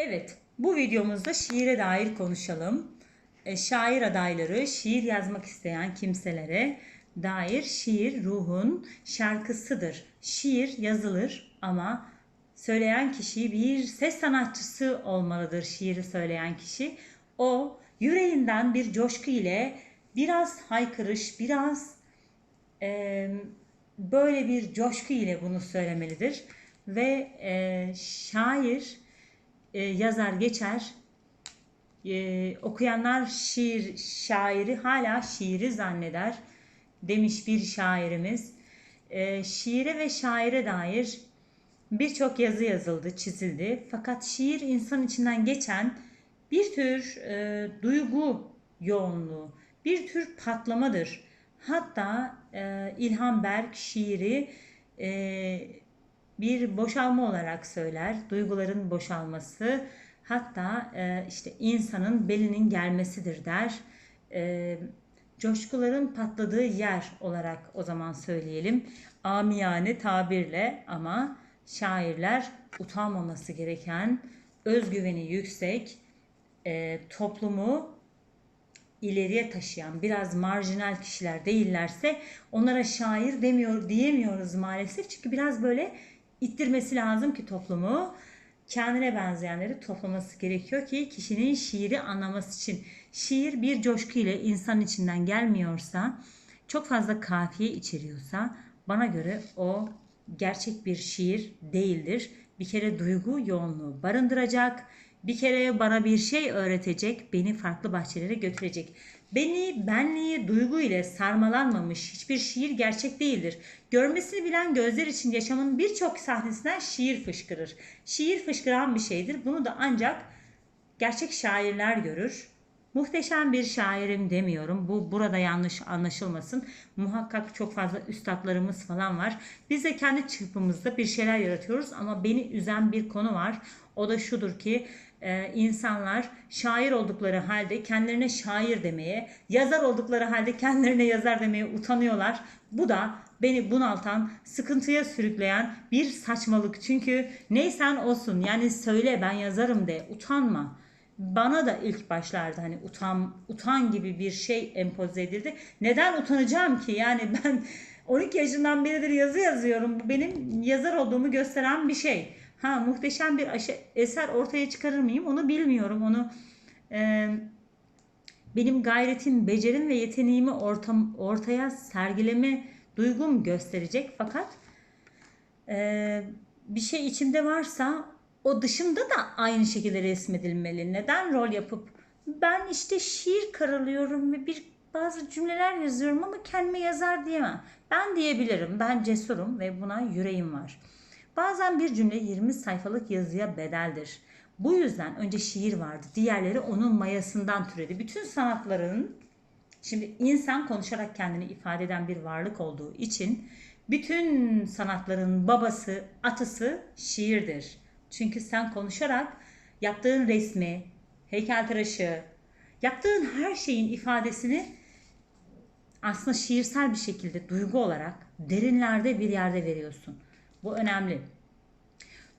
Evet, bu videomuzda şiire dair konuşalım. E, şair adayları, şiir yazmak isteyen kimselere dair şiir ruhun şarkısıdır. Şiir yazılır ama söyleyen kişi bir ses sanatçısı olmalıdır şiiri söyleyen kişi. O yüreğinden bir coşku ile biraz haykırış, biraz e, böyle bir coşku ile bunu söylemelidir. Ve e, şair e, yazar geçer. E, okuyanlar şiir şairi hala şiiri zanneder demiş bir şairimiz. E, şiire ve şaire dair birçok yazı yazıldı, çizildi. Fakat şiir insan içinden geçen bir tür e, duygu yoğunluğu, bir tür patlamadır. Hatta e, İlhan Berk şiiri e, bir boşalma olarak söyler. Duyguların boşalması hatta e, işte insanın belinin gelmesidir der. E, coşkuların patladığı yer olarak o zaman söyleyelim. Amiyane tabirle ama şairler utanmaması gereken, özgüveni yüksek, e, toplumu ileriye taşıyan biraz marjinal kişiler değillerse onlara şair demiyor diyemiyoruz maalesef. Çünkü biraz böyle ittirmesi lazım ki toplumu kendine benzeyenleri toplaması gerekiyor ki kişinin şiiri anlaması için. Şiir bir coşku ile insan içinden gelmiyorsa, çok fazla kafiye içeriyorsa bana göre o gerçek bir şiir değildir. Bir kere duygu yoğunluğu barındıracak, bir kere bana bir şey öğretecek, beni farklı bahçelere götürecek. Beni, benliği, duygu ile sarmalanmamış hiçbir şiir gerçek değildir. Görmesini bilen gözler için yaşamın birçok sahnesinden şiir fışkırır. Şiir fışkıran bir şeydir. Bunu da ancak gerçek şairler görür. Muhteşem bir şairim demiyorum. Bu burada yanlış anlaşılmasın. Muhakkak çok fazla üstadlarımız falan var. Biz de kendi çırpımızda bir şeyler yaratıyoruz ama beni üzen bir konu var. O da şudur ki e, insanlar şair oldukları halde kendilerine şair demeye, yazar oldukları halde kendilerine yazar demeye utanıyorlar. Bu da beni bunaltan, sıkıntıya sürükleyen bir saçmalık. Çünkü neysen olsun yani söyle ben yazarım de utanma. Bana da ilk başlarda hani utan utan gibi bir şey empoze edildi. Neden utanacağım ki? Yani ben 12 yaşından beridir yazı yazıyorum. Bu benim yazar olduğumu gösteren bir şey. Ha muhteşem bir eser ortaya çıkarır mıyım onu bilmiyorum. Onu e, benim gayretim, becerim ve yeteneğimi ortam, ortaya sergileme duygum gösterecek. Fakat e, bir şey içimde varsa o dışımda da aynı şekilde resmedilmeli. Neden rol yapıp ben işte şiir karalıyorum ve bir bazı cümleler yazıyorum ama kendime yazar diyemem. Ben diyebilirim. Ben cesurum ve buna yüreğim var. Bazen bir cümle 20 sayfalık yazıya bedeldir. Bu yüzden önce şiir vardı. Diğerleri onun mayasından türedi. Bütün sanatların şimdi insan konuşarak kendini ifade eden bir varlık olduğu için bütün sanatların babası, atısı şiirdir. Çünkü sen konuşarak yaptığın resmi, heykeltıraşı, yaptığın her şeyin ifadesini aslında şiirsel bir şekilde duygu olarak derinlerde bir yerde veriyorsun. Bu önemli.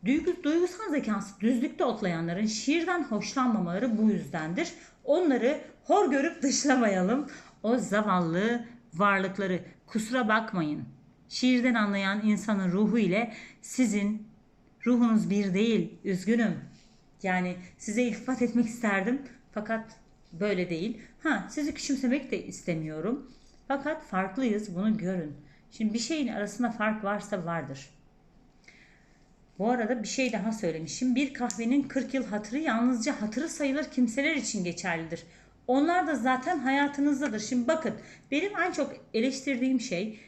Duygu, duygusal zekası düzlükte otlayanların şiirden hoşlanmamaları bu yüzdendir. Onları hor görüp dışlamayalım. O zavallı varlıkları kusura bakmayın. Şiirden anlayan insanın ruhu ile sizin ruhunuz bir değil. Üzgünüm. Yani size iltifat etmek isterdim fakat böyle değil. Ha sizi küçümsemek de istemiyorum. Fakat farklıyız bunu görün. Şimdi bir şeyin arasında fark varsa vardır. Bu arada bir şey daha söylemişim. Bir kahvenin 40 yıl hatırı yalnızca hatırı sayılır kimseler için geçerlidir. Onlar da zaten hayatınızdadır. Şimdi bakın benim en çok eleştirdiğim şey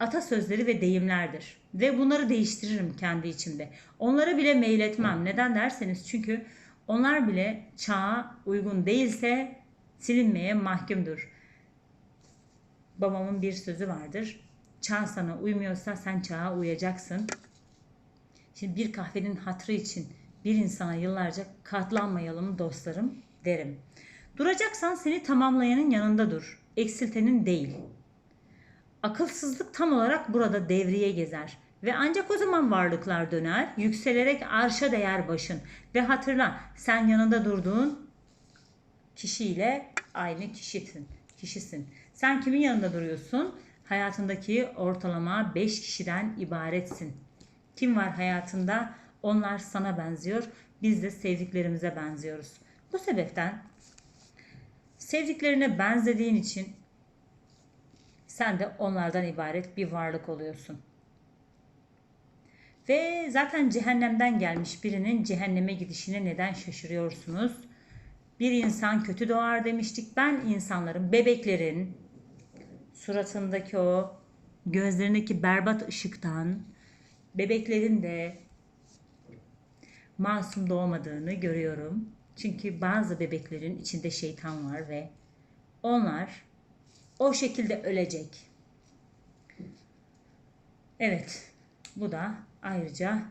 atasözleri ve deyimlerdir. Ve bunları değiştiririm kendi içimde. Onlara bile meyletmem. Neden derseniz çünkü onlar bile çağa uygun değilse silinmeye mahkumdur. Babamın bir sözü vardır. Çağ sana uymuyorsa sen çağa uyacaksın. Şimdi bir kahvenin hatrı için bir insana yıllarca katlanmayalım dostlarım derim. Duracaksan seni tamamlayanın yanında dur. Eksiltenin değil. Akılsızlık tam olarak burada devriye gezer. Ve ancak o zaman varlıklar döner, yükselerek arşa değer başın. Ve hatırla, sen yanında durduğun kişiyle aynı kişisin. Kişisin. Sen kimin yanında duruyorsun? Hayatındaki ortalama 5 kişiden ibaretsin. Kim var hayatında? Onlar sana benziyor. Biz de sevdiklerimize benziyoruz. Bu sebepten sevdiklerine benzediğin için sen de onlardan ibaret bir varlık oluyorsun. Ve zaten cehennemden gelmiş birinin cehenneme gidişine neden şaşırıyorsunuz? Bir insan kötü doğar demiştik. Ben insanların, bebeklerin suratındaki o gözlerindeki berbat ışıktan bebeklerin de masum doğmadığını görüyorum. Çünkü bazı bebeklerin içinde şeytan var ve onlar o şekilde ölecek. Evet, bu da ayrıca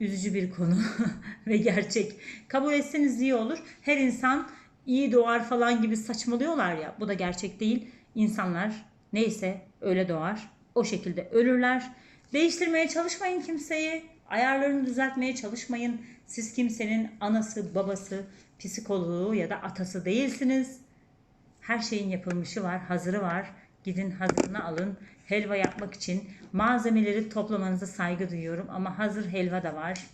üzücü bir konu ve gerçek. Kabul etseniz iyi olur. Her insan iyi doğar falan gibi saçmalıyorlar ya. Bu da gerçek değil. İnsanlar neyse öyle doğar. O şekilde ölürler. Değiştirmeye çalışmayın kimseyi. Ayarlarını düzeltmeye çalışmayın. Siz kimsenin anası, babası, psikoloğu ya da atası değilsiniz. Her şeyin yapılmışı var, hazırı var. Gidin hazırını alın. Helva yapmak için malzemeleri toplamanıza saygı duyuyorum ama hazır helva da var.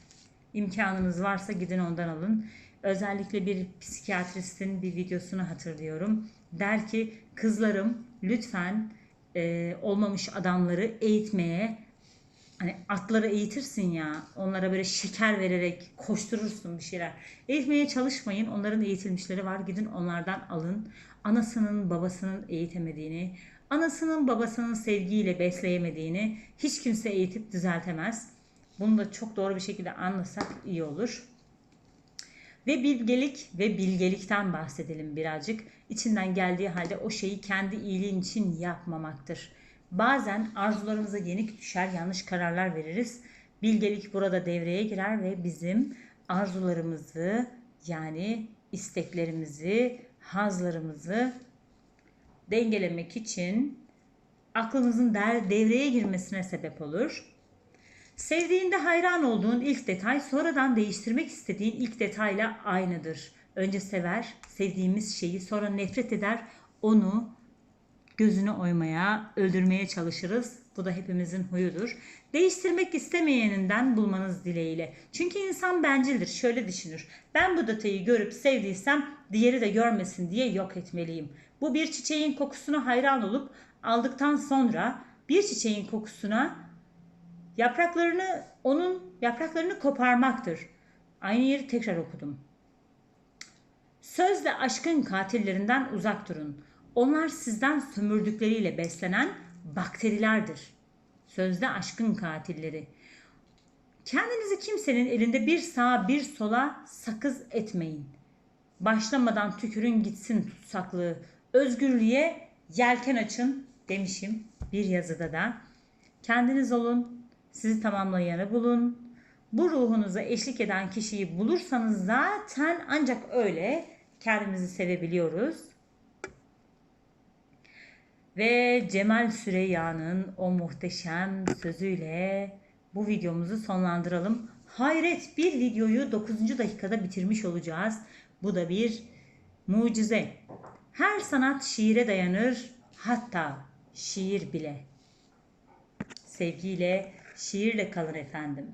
İmkanınız varsa gidin ondan alın. Özellikle bir psikiyatristin bir videosunu hatırlıyorum. Der ki kızlarım lütfen e, olmamış adamları eğitmeye hani atları eğitirsin ya onlara böyle şeker vererek koşturursun bir şeyler. Eğitmeye çalışmayın. Onların eğitilmişleri var. Gidin onlardan alın. Anasının babasının eğitemediğini, anasının babasının sevgiyle besleyemediğini hiç kimse eğitip düzeltemez. Bunu da çok doğru bir şekilde anlasak iyi olur. Ve bilgelik ve bilgelikten bahsedelim birazcık. İçinden geldiği halde o şeyi kendi iyiliğin için yapmamaktır. Bazen arzularımıza yenik düşer, yanlış kararlar veririz. Bilgelik burada devreye girer ve bizim arzularımızı yani isteklerimizi, hazlarımızı dengelemek için aklımızın devreye girmesine sebep olur. Sevdiğinde hayran olduğun ilk detay sonradan değiştirmek istediğin ilk detayla aynıdır. Önce sever, sevdiğimiz şeyi sonra nefret eder, onu gözünü oymaya, öldürmeye çalışırız. Bu da hepimizin huyudur. Değiştirmek istemeyeninden bulmanız dileğiyle. Çünkü insan bencildir. Şöyle düşünür. Ben bu detayı görüp sevdiysem diğeri de görmesin diye yok etmeliyim. Bu bir çiçeğin kokusuna hayran olup aldıktan sonra bir çiçeğin kokusuna yapraklarını onun yapraklarını koparmaktır. Aynı yeri tekrar okudum. Sözle aşkın katillerinden uzak durun. Onlar sizden sömürdükleriyle beslenen bakterilerdir. Sözde aşkın katilleri. Kendinizi kimsenin elinde bir sağa bir sola sakız etmeyin. Başlamadan tükürün gitsin tutsaklığı. Özgürlüğe yelken açın demişim bir yazıda da. Kendiniz olun, sizi tamamlayanı bulun. Bu ruhunuza eşlik eden kişiyi bulursanız zaten ancak öyle kendimizi sevebiliyoruz. Ve Cemal Süreyya'nın o muhteşem sözüyle bu videomuzu sonlandıralım. Hayret bir videoyu 9. dakikada bitirmiş olacağız. Bu da bir mucize. Her sanat şiire dayanır, hatta şiir bile. Sevgiyle, şiirle kalın efendim.